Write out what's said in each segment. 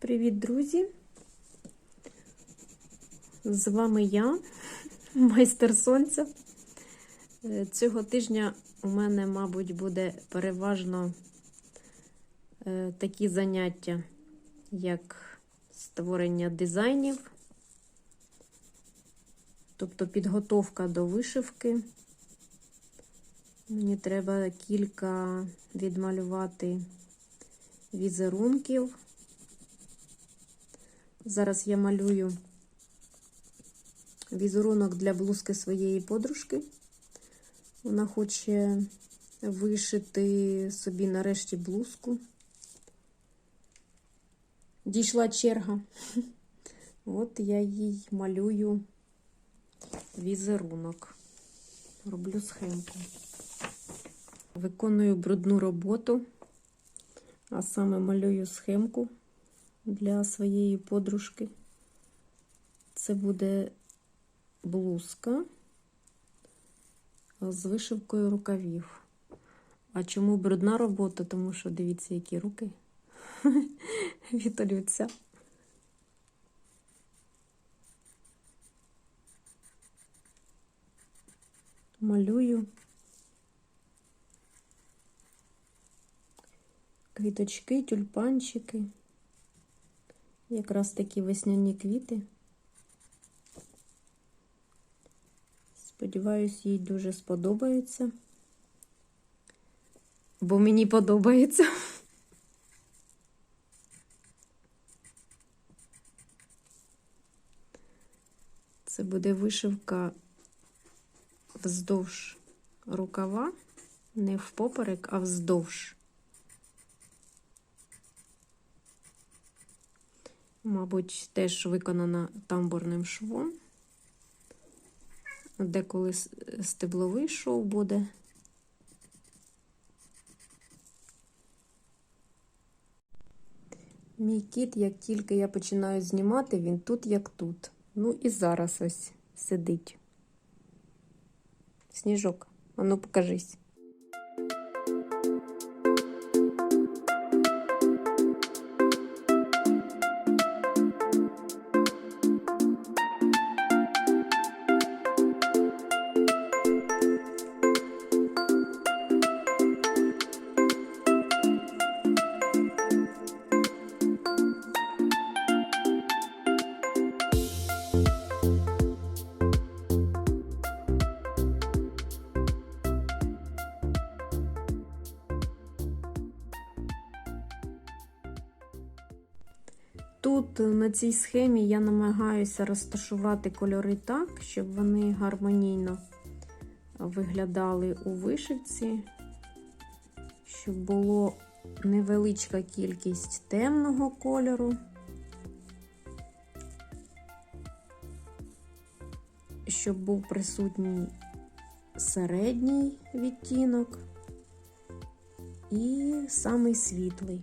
Привіт, друзі! З вами я, майстер сонця. Е, Цього тижня у мене, мабуть, буде переважно е, такі заняття, як створення дизайнів, тобто підготовка до вишивки. Мені треба кілька відмалювати візерунків. Зараз я малюю візерунок для блузки своєї подружки. Вона хоче вишити собі нарешті блузку. Дійшла черга. От я їй малюю візерунок. Роблю схемку. Виконую брудну роботу, а саме малюю схемку для своєї подружки. Це буде блузка з вишивкою рукавів. А чому брудна робота? Тому що дивіться, які руки від. Малюю квіточки, тюльпанчики. Якраз такі весняні квіти. Сподіваюсь, їй дуже сподобається. Бо мені подобається. Це буде вишивка вздовж рукава, не впоперек, а вздовж. Мабуть, теж виконана тамбурним швом. Деколи стебловий шов буде. Мій кіт, як тільки я починаю знімати, він тут, як тут. Ну і зараз ось сидить. Сніжок, ану покажись. Тут на цій схемі я намагаюся розташувати кольори так, щоб вони гармонійно виглядали у вишивці, щоб було невеличка кількість темного кольору, щоб був присутній середній відтінок і самий світлий.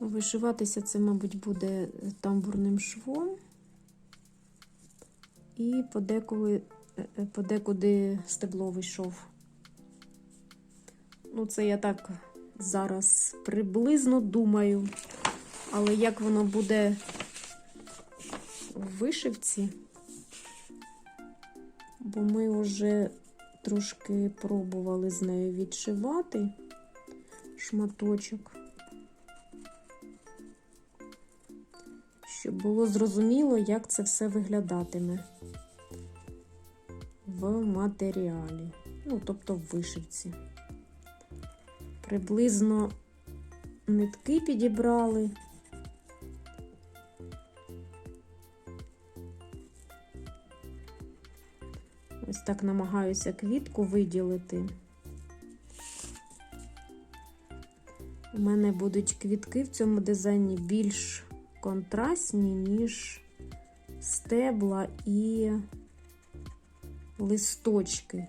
Вишиватися це, мабуть, буде тамбурним швом і подекуди, подекуди стебловий шов. Ну, це я так зараз приблизно думаю, але як воно буде в вишивці, бо ми вже трошки пробували з нею відшивати шматочок. Щоб було зрозуміло, як це все виглядатиме в матеріалі, ну, тобто в вишивці. Приблизно нитки підібрали. Ось так намагаюся квітку виділити. У мене будуть квітки в цьому дизайні більш контрастні, ніж стебла і листочки.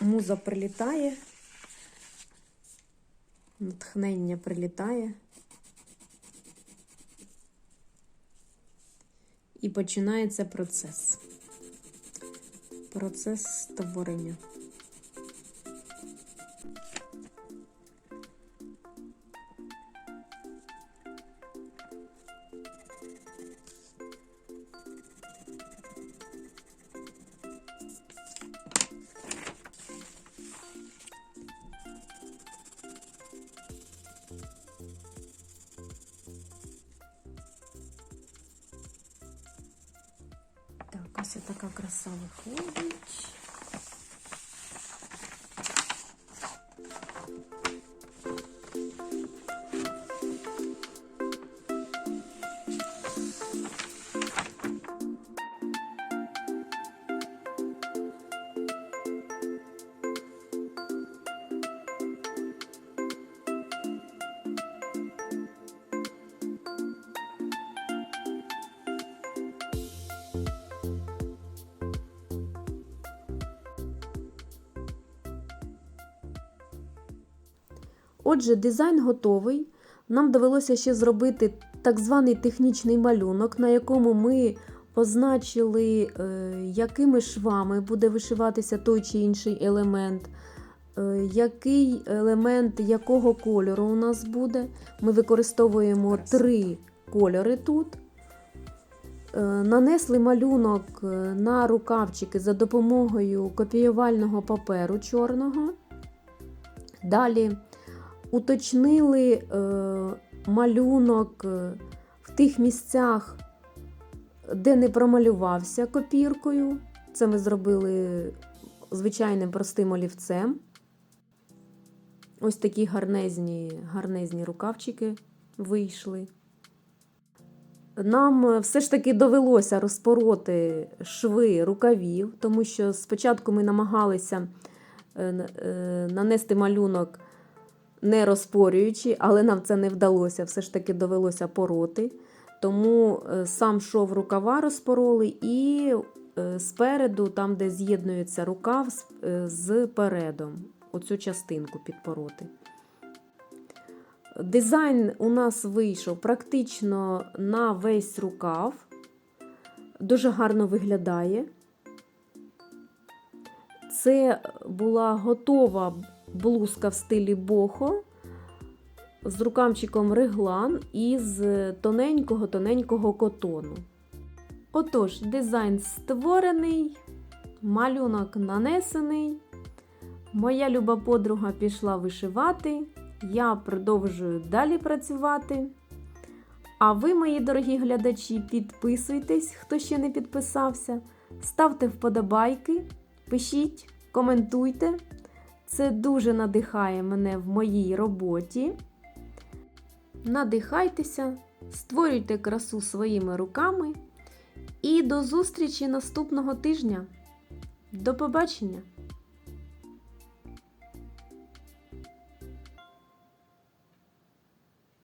Муза прилітає, натхнення прилітає. І починається процес. Процес створення. Така краса виходить. Отже, дизайн готовий. Нам довелося ще зробити так званий технічний малюнок, на якому ми позначили, е, якими швами буде вишиватися той чи інший елемент, е, який елемент якого кольору у нас буде. Ми використовуємо три кольори тут. Е, Нанесли малюнок на рукавчики за допомогою копіювального паперу чорного. Далі уточнили е, малюнок е, в тих місцях, де не промалювався копіркою. Це ми зробили звичайним простим олівцем. Ось такі гарнезні, гарнезні рукавчики вийшли. Нам е, все ж таки довелося розпороти шви рукавів, тому що спочатку ми намагалися нанести малюнок не розпорюючи, але нам це не вдалося. Все ж таки довелося пороти. Тому е, сам шов рукава розпороли і е, спереду, там, де з'єднується рукав е, з передом, оцю частинку підпороти. Дизайн у нас вийшов практично на весь рукав. Дуже гарно виглядає. Це була готова блузка в стилі бохо з рукавчиком реглан із тоненького-тоненького котону. Отож, дизайн створений, малюнок нанесений. Моя люба подруга пішла вишивати. Я продовжую далі працювати. А ви, мої дорогі глядачі, підписуйтесь, хто ще не підписався, ставте вподобайки, пишіть, коментуйте. Це дуже надихає мене в моїй роботі. Надихайтеся, створюйте красу своїми руками. І до зустрічі наступного тижня. До побачення!